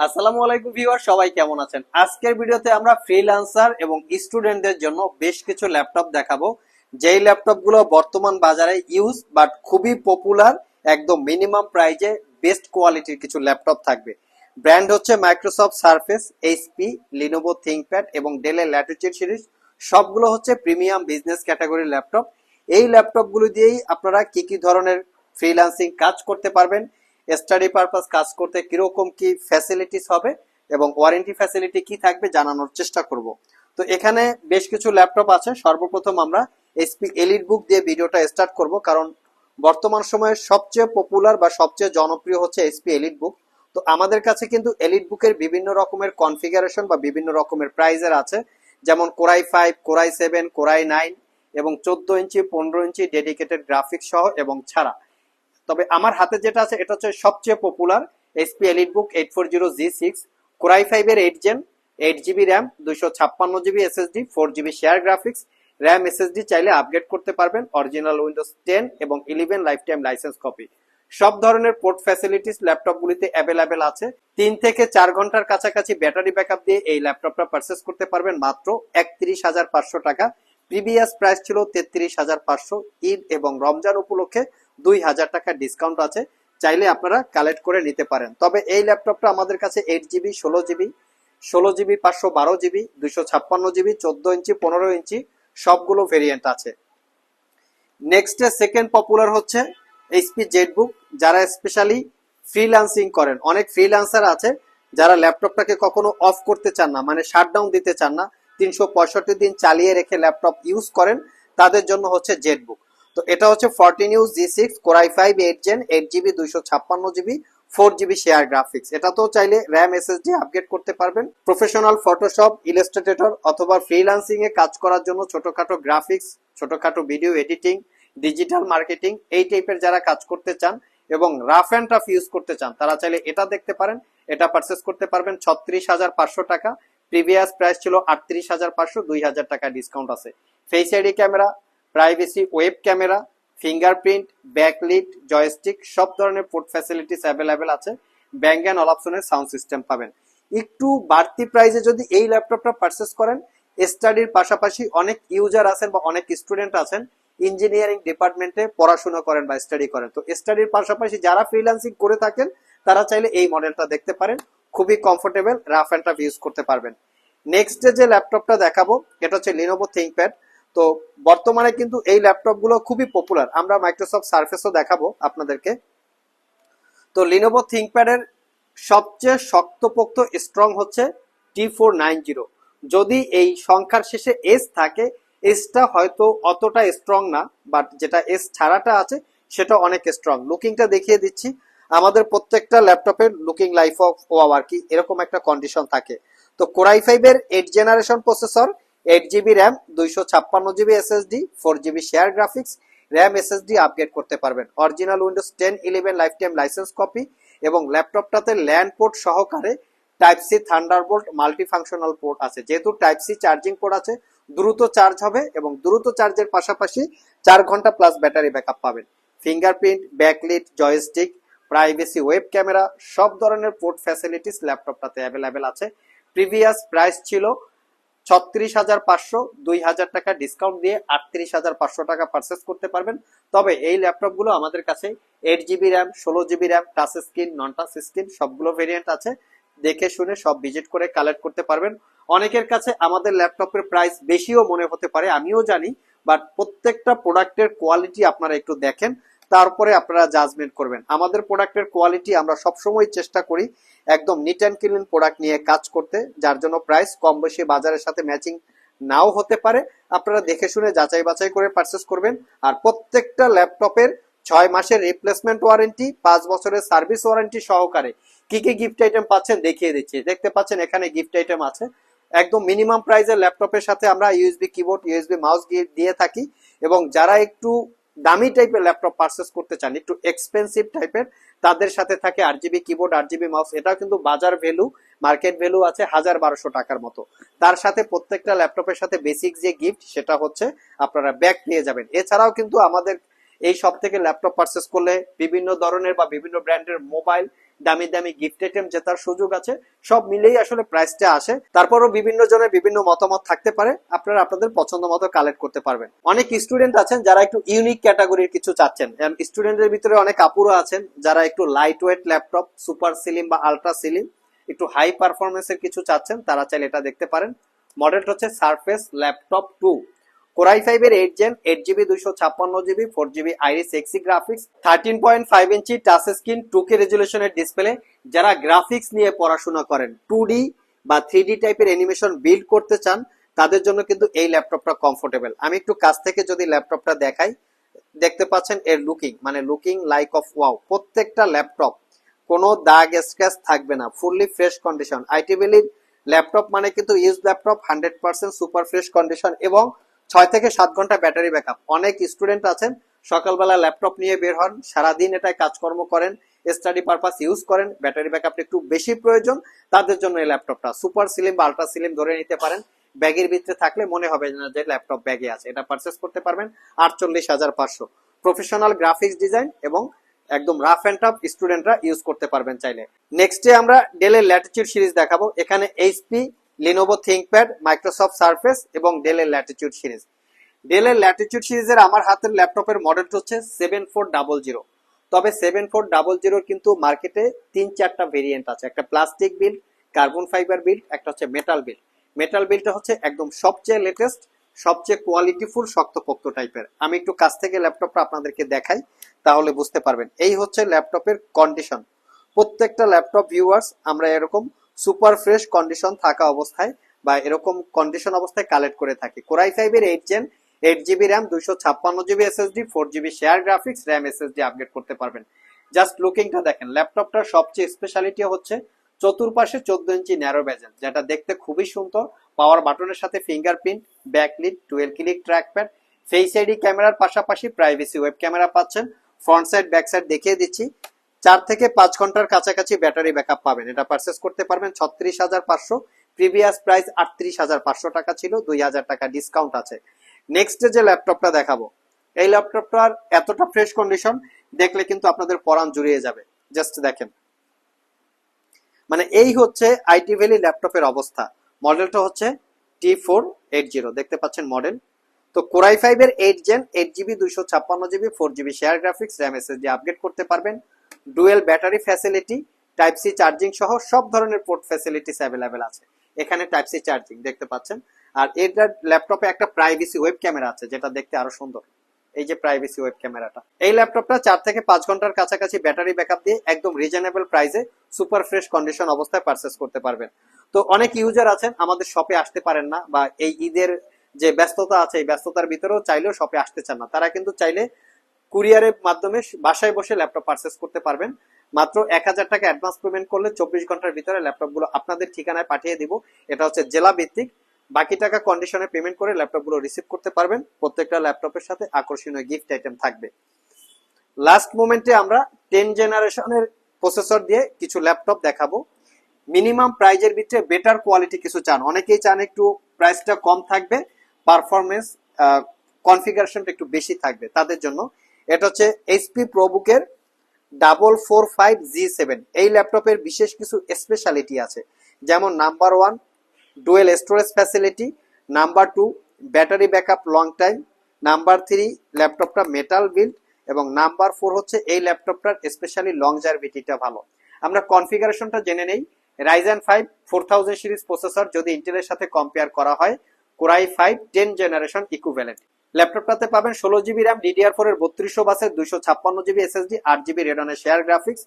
আসসালামু আলাইকুম ভিউয়ার সবাই কেমন আছেন? আজকের ভিডিওতে আমরা ফ্রিল্যান্সার এবং স্টুডেন্টদের জন্য বেশ কিছু ল্যাপটপ দেখাবো। যেই ল্যাপটপগুলো বর্তমান বাজারে ইউজ বাট খুবই পপুলার একদম মিনিমাম প্রাইজে বেস্ট কোয়ালিটির কিছু ল্যাপটপ থাকবে। ব্র্যান্ড হচ্ছে Microsoft Surface HP Lenovo ThinkPad এবং ডেলের ল্যাটিচিউড সিরিজ সবগুলো হচ্ছে প্রিমিয়াম বিজনেস ক্যাটাগরির ল্যাপটপ এই ল্যাপটপগুলো দিয়েই আপনারা কি কি ধরনের ফ্রিল্যান্সিং কাজ করতে পারবেন স্টাডি পারপাস কাজ করতে কীরকম কি ফ্যাসিলিটিস হবে এবং ওয়ারেন্টি ফ্যাসিলিটি কি থাকবে জানানোর চেষ্টা করব। তো এখানে বেশ কিছু ল্যাপটপ আছে। সর্বপ্রথম আমরা এসপি এলিট বুক দিয়ে ভিডিওটা স্টার্ট করব কারণ বর্তমান সময়ে সবচেয়ে পপুলার বা সবচেয়ে জনপ্রিয় হচ্ছে এসপি এলিট বুক তো আমাদের কাছে কিন্তু এলিট বুকের বিভিন্ন রকমের কনফিগারেশন বা বিভিন্ন রকমের প্রাইজের আছে। যেমন core i five core i seven core i nine এবং চোদ্দ ইঞ্চি, পনেরো ইঞ্চি ডেডিকেটেড গ্রাফিক্স সহ এবং ছাড়া। তবে আমার হাতে যেটা আছে, এটা হচ্ছে সবচেয়ে popular HP EliteBook eight four zero G six core i ফাইভের eight gen eight GB RAM দুইশো ছাপ্পান্ন GB SSD four GB shared graphics RAM SSD চাইলে আপগ্রেড করতে পারবেন অরিজিনাল উইন্ডোজ টেন এবং eleven life time licence copy সব ধরনের port facilities ল্যাপটপগুলিতে available আছে। তিন থেকে চার ঘণ্টার কাছাকাছি ব্যাটারি ব্যাকআপ দিয়ে এই ল্যাপটপটা পারচেস করতে পারবেন মাত্র একত্রিশ হাজার পাঁচশো টাকা। প্রিভিয়াস প্রাইস ছিল তেত্রিশ হাজার পাঁচশো। ঈদ এবং রমজান উপলক্ষে দুই হাজার টাকা ডিসকাউন্ট আছে, চাইলে আপনারা কালেক্ট করে নিতে পারেন। তবে এই ল্যাপটপটা আমাদের কাছে এইট জিবি ষোলো জিবি ষোলো জিবি পাঁচশো বারো জিবি দুইশো ছাপ্পান্ন জিবি চোদ্দ ইঞ্চি, পনেরো ইঞ্চি সবগুলো ভেরিয়েন্ট আছে। নেক্সটে সেকেন্ড পপুলার হচ্ছে এইচপি জেটবুক যারা স্পেশালি ফ্রিল্যান্সিং করেন। অনেক ফ্রিল্যান্সার আছে যারা ল্যাপটপটাকে কখনো অফ করতে চান না মানে শাটডাউন দিতে চান না, তিনশো পঁয়ষট্টি দিন চালিয়ে রেখে ল্যাপটপ ইউজ করেন, তাদের জন্য হচ্ছে জেটবুক তো এটা হচ্ছে fourteen U G six core i five eight gen eight GB দুইশো ছাপ্পান্ন GB four GB shared graphics এটা তো চাইলে র্যাম এসএসডি আপগ্রেড করতে পারবেন। প্রফেশনাল ফটোশপ ইলাস্ট্রেটর অথবা ফ্রিল্যান্সিং এ কাজ করার জন্য ছোটখাটো গ্রাফিক্স ছোটখাটো ভিডিও এডিটিং ডিজিটাল মার্কেটিং এই টাইপের যারা কাজ করতে চান এবং রাফ অ্যান্ড টাফ ইউজ করতে চান, তারা চাইলে এটা দেখতে পারেন। এটা পারচেস করতে পারবেন ছত্রিশ হাজার পাঁচশো টাকা। প্রিভিয়াস প্রাইস ছিল আটত্রিশ হাজার পাঁচশো, দুই হাজার টাকা ডিসকাউন্ট আছে। Face ID camera privacy web camera fingerprint backlit joystick সব ধরনের পোর্ট ফ্যাসিলিটিস অ্যাভেলেবেল আছে। ব্যাঙ্গ অ্যান্ড অপশনের সাউন্ড সিস্টেম পাবেন। একটু বাড়তি প্রাইসে যদি এই ল্যাপটপটা পারচেস করেন স্টাডির পাশাপাশি অনেক ইউজার আছেন বা অনেক স্টুডেন্ট আছেন ইঞ্জিনিয়ারিং ডিপার্টমেন্টে পড়াশোনা করেন বা স্টাডি করেন। তো স্টাডির পাশাপাশি যারা ফ্রিল্যান্সিং করে থাকেন, তারা চাইলে এই মডেলটা দেখতে পারেন। খুবই comfortable rough and tough use করতে পারবেন। নেক্সট যে ল্যাপটপটা দেখাবো, এটা হচ্ছে লিনোভো থিংকপ্যাড তো বর্তমানে কিন্তু এই ল্যাপটপগুলো খুবই পপুলার আমরা মাইক্রোসফট সার্ফেসও দেখাবো আপনাদেরকে। তো লিনোভো থিংকপ্যাডের সবচেয়ে শক্তপোক্ত স্ট্রং হচ্ছে টি ফোর নাইন জিরো যদি এই সংখ্যার শেষে এস থাকে এসটা হয়তো অতটা স্ট্রং না বাট যেটা এস ছাড়াটা আছে, সেটা অনেক স্ট্রং লুকিংটা দেখিয়ে দিচ্ছি। আমাদের প্রত্যেকটা ল্যাপটপের লুকিং লাইফ অফ ও আর কি এরকম একটা কন্ডিশন থাকে। তো কোরাই ফাইভের eight generation processor eight GB RAM দুইশো ছাপ্পান্ন GB SSD four GB shared graphics RAM SSD upgrade করতে পারবেন। Original Windows ten eleven lifetime licence copy এবং ল্যাপটপটাতে ল্যান্ড পোর্ট সহকারে type C Thunderbolt multi functional port আছে। যেহেতু টাইপ সি চার্জিং পোর্ট আছে, দ্রুত চার্জ হবে এবং দ্রুত চার্জের পাশাপাশি চার ঘণ্টা প্লাস ব্যাটারি ব্যাকআপ পাবেন। Fingerprint backlit joystick privacy web camera সব ধরনের পোর্ট ফ্যাসিলিটিস ল্যাপটপটাতে অ্যাভেলেবেল আছে। প্রিভিয়াস প্রাইস ছিল ছত্রিশ হাজার পাঁচশো, দুই হাজার টাকা ডিসকাউন্ট দিয়ে আটত্রিশ হাজার পাঁচশো টাকা পারচেস করতে পারবেন। তবে এই ল্যাপটপগুলো আমাদের কাছে এইট জিবি র্যাম ষোলো GB RAM touch screen non touch screen সবগুলো ভেরিয়েন্ট আছে। দেখে শুনে সব ভিজিট করে কালেক্ট করতে পারবেন। অনেকের কাছে আমাদের ল্যাপটপের প্রাইস বেশিও মনে হতে পারে, আমিও জানি। বাট প্রত্যেকটা প্রোডাক্টের কোয়ালিটি আপনারা একটু দেখেন। তারপরে আপনারা জাজমেন্ট করবেন। আমাদের প্রোডাক্টের কোয়ালিটি আমরা সবসময় চেষ্টা করি একদম নিট অ্যান্ড ক্লিন প্রোডাক্ট নিয়ে কাজ করতে, যার জন্য প্রাইস কম বেশি বাজারের সাথে ম্যাচিং নাও হতে পারে। আপনারা দেখে শুনে যাচাই বাছাই করে পারচেস করবেন। আর প্রত্যেকটা ল্যাপটপের ছয় মাসের রিপ্লেসমেন্ট ওয়ারেন্টি পাঁচ বছরের সার্ভিস ওয়ারেন্টি সহকারে কি কি গিফট আইটেম পাচ্ছেন দেখিয়ে দিচ্ছি। দেখতে পাচ্ছেন এখানে গিফট আইটেম আছে। একদম মিনিমাম প্রাইসের ল্যাপটপের সাথে আমরা ইউএসবি কিবোর্ড ইউএসবি মাউস দিয়ে থাকি। এবং যারা একটু দামি টাইপের ল্যাপটপ পারচেস করতে চান, একটু এক্সপেন্সিভ টাইপের তাদের সাথে থাকে আর জিবি কিবোর্ড আর জিবি মাউস এটাও কিন্তু বাজার ভ্যালু মার্কেট ভ্যালু আছে হাজার বারোশো টাকার মতো। তার সাথে প্রত্যেকটা ল্যাপটপের সাথে বেসিক যে গিফট সেটা হচ্ছে আপনারা ব্যাগ নিয়ে যাবেন। এছাড়াও কিন্তু আমাদের এই সব থেকে ল্যাপটপ পারচেস করলে বিভিন্ন ধরনের বা বিভিন্ন ব্র্যান্ডের মোবাইল দামি দামি গিফট আইটেম জেতার সুযোগ আছে। সব মিলেই আসলে প্রাইসটা আসে। তারপরও বিভিন্ন জনের বিভিন্ন মতামত থাকতে পারে। আপনারা আপনাদের পছন্দ মতো কালেক্ট করতে পারবেন। অনেক স্টুডেন্ট আছেন যারা একটু ইউনিক ক্যাটাগরির কিছু চাচ্ছেন। স্টুডেন্টের ভিতরে অনেক আপুরো আছেন যারা একটু light weight laptop super slim বা আলট্রা সিলিম একটু হাই পারফরমেন্সের কিছু চাচ্ছেন, তারা চাইলে এটা দেখতে পারেন। মডেলটা হচ্ছে Surface Laptop two core i five এর এইট জেন এইট জিবি দুইশো ছাপ্পান্ন GB four GB Iris Xe graphics thirteen point five ইঞ্চি টাচ স্ক্রিন টু কে রেজুলেশনের ডিসপ্লে যারা গ্রাফিক্স নিয়ে পড়াশোনা করেন টু ডি বা থ্রি ডি টাইপের অ্যানিমেশন বিল্ড করতে চান, তাদের জন্য কিন্তু এই ল্যাপটপটা কমফোর্টেবল আমি একটু কাছ থেকে যদি ল্যাপটপটা দেখাই, দেখতে পাচ্ছেন এর লুকিং মানে লুকিং লাইক অফ ওয়াও প্রত্যেকটা ল্যাপটপ, কোনো দাগ স্ক্র্যাচ থাকবে না ফুললি ফ্রেশ কন্ডিশন আইটি ভ্যালির ল্যাপটপ মানে কিন্তু use laptop hundred percent super fresh condition এবং ছয় থেকে সাত ঘণ্টা ব্যাটারি ব্যাকআপ। অনেক স্টুডেন্ট আছেন, সকালবেলা ল্যাপটপ নিয়ে বের হন, সারাদিন এটায় কাজকর্ম করেন স্টাডি পারপাস ইউজ করেন, ব্যাটারি ব্যাকআপটা একটু বেশি প্রয়োজন, তাদের জন্য এই ল্যাপটপটা। সুপার সিলিম বা আল্ট্রা সিলিম ধরে নিতে পারেন, ব্যাগের ভিতরে থাকলে মনে হবে না যে ল্যাপটপ ব্যাগে আছে, এটা পারচেস করতে পারবেন আটচল্লিশ হাজার পাঁচশো। প্রফেশনাল গ্রাফিক্স ডিজাইন এবং একদম রাফ অ্যান্ড টাফ স্টুডেন্টরা ইউজ করতে পারবেন চাইলে। নেক্সট নেক্সটে আমরা ডেলের ল্যাটিচিউড সিরিজ দেখাবো, এখানে HP Lenovo ThinkPad Microsoft Surface এবং ডেলের ল্যাটিচিউড সিরিজ ডেলের ল্যাটিচিউড সিরিজের আমার হাতের ল্যাপটপের মডেলটা হচ্ছে সেভেন ফোর ডাবল জিরো তবে সেভেন ফোর ডাবল জিরোর কিন্তু মার্কেটে তিন চারটা ভেরিয়েন্ট আছে। একটা plastic build carbon fibre build একটা হচ্ছে মেটাল বিল্ড মেটাল বিলটা হচ্ছে একদম সবচেয়ে লেটেস্ট সবচেয়ে কোয়ালিটিফুল শক্তপোক্ত টাইপের আমি একটু কাছ থেকে ল্যাপটপটা আপনাদেরকে দেখাই, তাহলে বুঝতে পারবেন। এই হচ্ছে ল্যাপটপের কন্ডিশন প্রত্যেকটা ল্যাপটপ ভিউয়ার্স আমরা এরকম সুপার ফ্রেশ কন্ডিশন থাকা অবস্থায় বা এরকম কন্ডিশন অবস্থায় কালেক্ট করে থাকি। কোরাই ফাইভের eight gen eight GB RAM দুইশো ছাপ্পান্ন GB SSD four GB share graphics RAM SSD upgrade করতে পারবেন। জাস্ট লুকিংটা দেখেন ল্যাপটপটার সবচেয়ে স্পেশালিটি হচ্ছে চতুর্পাশে চোদ্দ ইঞ্চি ন্যারো বেজেল যেটা দেখতে খুবই সুন্দর। পাওয়ার বাটনের সাথে ফিঙ্গারপ্রিন্ট ব্যাকলিট টুয়েল ক্লিক ট্র্যাকপ্যাড ফেস আইডি ক্যামেরার পাশাপাশি প্রাইভেসি ওয়েব ক্যামেরা পাচ্ছেন। ফ্রন্ট সাইড ব্যাক সাইড দেখিয়ে দিচ্ছি। চার থেকে পাঁচ ঘণ্টার কাছাকাছি ব্যাটারি ব্যাকআপ পাবেন। এটা পারচেস করতে পারবেন ছত্রিশ হাজার পাঁচশো। প্রিভিয়াস প্রাইস আটত্রিশ হাজার পাঁচশো টাকা ছিল, দুই হাজার টাকা ডিসকাউন্ট আছে। নেক্সট যে ল্যাপটপটা দেখাবো, এই ল্যাপটপটার এতটা ফ্রেশ কন্ডিশন দেখলে কিন্তু আপনাদের পরাণ জুড়িয়ে যাবে। জাস্ট দেখেন। মানে এই হচ্ছে আইটি ভ্যালি ল্যাপটপের অবস্থা। মডেলটা হচ্ছে টি ফোর এইট জিরো দেখতে পাচ্ছেন মডেল তো কোরাই ফাইভের এইট জেন এইট জিবি দুইশো ছাপ্পান্ন GB four GB share graphics RAM SSD upgrade করতে পারবেন। Dual battery facility, type C charging সহ সব ধরনের পোর্ট ফ্যাসিলিটিস অ্যাভেলেবেল আছে। এখানে টাইপ সি চার্জিং দেখতে পাচ্ছেন। আর এটার ল্যাপটপে একটা প্রাইভেসি ওয়েব ক্যামেরা আছে, যেটা দেখতে আরও সুন্দর। এই যে প্রাইভেসি ওয়েব ক্যামেরাটা। এই ল্যাপটপটা চার থেকে পাঁচ ঘণ্টার কাছাকাছি ব্যাটারি ব্যাকআপ দিয়ে একদম রিজনেবল প্রাইসে সুপার ফ্রেশ কন্ডিশন অবস্থায় পারচেস করতে পারবেন। তো অনেক ইউজার আছেন, আমাদের শপে আসতে পারেন না, বা এই ঈদের যে ব্যস্ততা আছে, এই ব্যস্ততার ভিতরেও চাইলেও শপে আসতে চান না। তারা কিন্তু চাইলে কুরিয়ারের মাধ্যমে বাসায় বসে ল্যাপটপ পারচেস করতে পারবেন। মাত্র এক হাজার টাকা অ্যাডভান্স পেমেন্ট করলে চব্বিশ ঘণ্টার ভিতরে ল্যাপটপগুলো আপনাদের ঠিকানায় পাঠিয়ে দিব। এটা হচ্ছে জেলা ভিত্তিক। বাকি টাকা কন্ডিশনে পেমেন্ট করে ল্যাপটপগুলো রিসিভ করতে পারবেন। প্রত্যেকটা ল্যাপটপের সাথে আকর্ষণীয় গিফট আইটেম থাকবে। লাস্ট মোমেন্টে আমরা টেন জেনারেশনের প্রসেসর দিয়ে কিছু ল্যাপটপ দেখাবো। মিনিমাম প্রাইজের ভিতরে বেটার কোয়ালিটি কিছু চান। অনেকেই চান একটু প্রাইসটা কম থাকবে পারফরমেন্স কনফিগারেশনটা একটু বেশি থাকবে তাদের জন্য। এটা হচ্ছে HP প্রবুকের double four five G seven এই ল্যাপটপের বিশেষ কিছু স্পেশালিটি আছে। যেমন number one dual storage facility number two battery backup long time number three ল্যাপটপটা মেটাল বিল্ড এবং নাম্বার ফোর হচ্ছে এই ল্যাপটপটার স্পেশালি লং জার্ভিটিটা ভালো। আমরা কনফিগারেশনটা জেনে নেই। Ryzen five four thousand series processor যদি ইন্টেলের সাথে কম্পেয়ার করা হয় Core i five ten generation equivalent ল্যাপটপটাতে পাবেন ষোলো জিবি র্যাম ডিডিআর ফোর এর বত্রিশশো বাসের দুইশো ছাপ্পান্ন জিবি এসএসডি আট GB রেডনের share graphics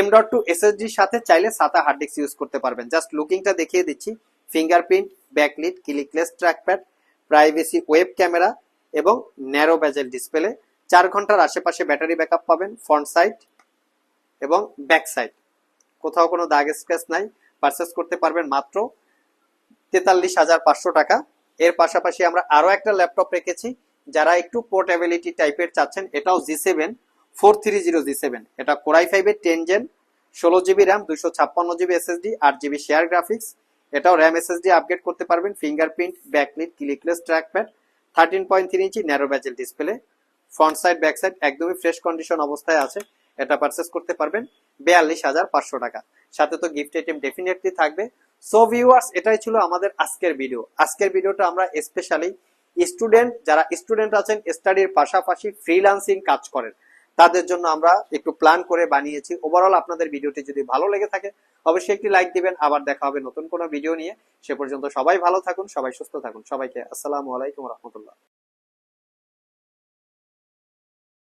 M dot two এসএসডির সাথে চাইলে সাতা হার্ড ডিস্ক ইউজ করতে পারবেন। জাস্ট লুকিংটা দেখিয়ে দিচ্ছি। Fingerprint backlit clickless trackpad privacy web camera এবং ন্যারো ব্যাজেল ডিসপ্লে চার ঘণ্টার আশেপাশে ব্যাটারি ব্যাকআপ পাবেন ফ্রন্ট সাইড এবং ব্যাক সাইড কোথাও কোনো দাগ স্ক্র্যাচ নাই। পারচেস করতে পারবেন মাত্র তেতাল্লিশ হাজার পাঁচশো টাকা। এর পাশাপাশি আমরা আরও একটা ল্যাপটপ রেখেছি, যারা একটু পোর্টেবিলিটি টাইপের চাচ্ছেন, এটাও G seven four three zero G seven এটা কোরাই ফাইভের টেন জেন ষোলো জিবি র্যাম দুইশো ছাপ্পান্ন জিবি এসএসডি আট জিবি শেয়ার গ্রাফিক্স এটাও র্যাম এসএসডি আপগ্রেড করতে পারবেন fingerprint backlit clickless trackpad thirteen point three inch narrow bezel display front side back side একদমই ফ্রেশ কন্ডিশন অবস্থায় আছে, এটা পারচেস করতে পারবেন, বিয়াল্লিশ হাজার পাঁচশো টাকা। সাথে তো গিফট আইটেম ডেফিনেটলি থাকবে। সো ভিউয়ার্স এটাই ছিল আমাদের আজকের ভিডিও আজকের ভিডিওটা আমরা স্পেশালি স্টুডেন্ট যারা স্টুডেন্ট আছেন স্টাডির পাশাপাশি ফ্রিল্যান্সিং কাজ করেন, তাদের জন্য আমরা একটু প্ল্যান করে বানিয়েছি। ওভারঅল আপনাদের ভিডিওটি যদি ভালো লেগে থাকে, অবশ্যই একটি লাইক দিবেন। আবার দেখা হবে নতুন কোনো ভিডিও নিয়ে। সে পর্যন্ত সবাই ভালো থাকুন, সবাই সুস্থ থাকুন। সবাইকে আসসালামু আলাইকুম রহমতুল্লাহ।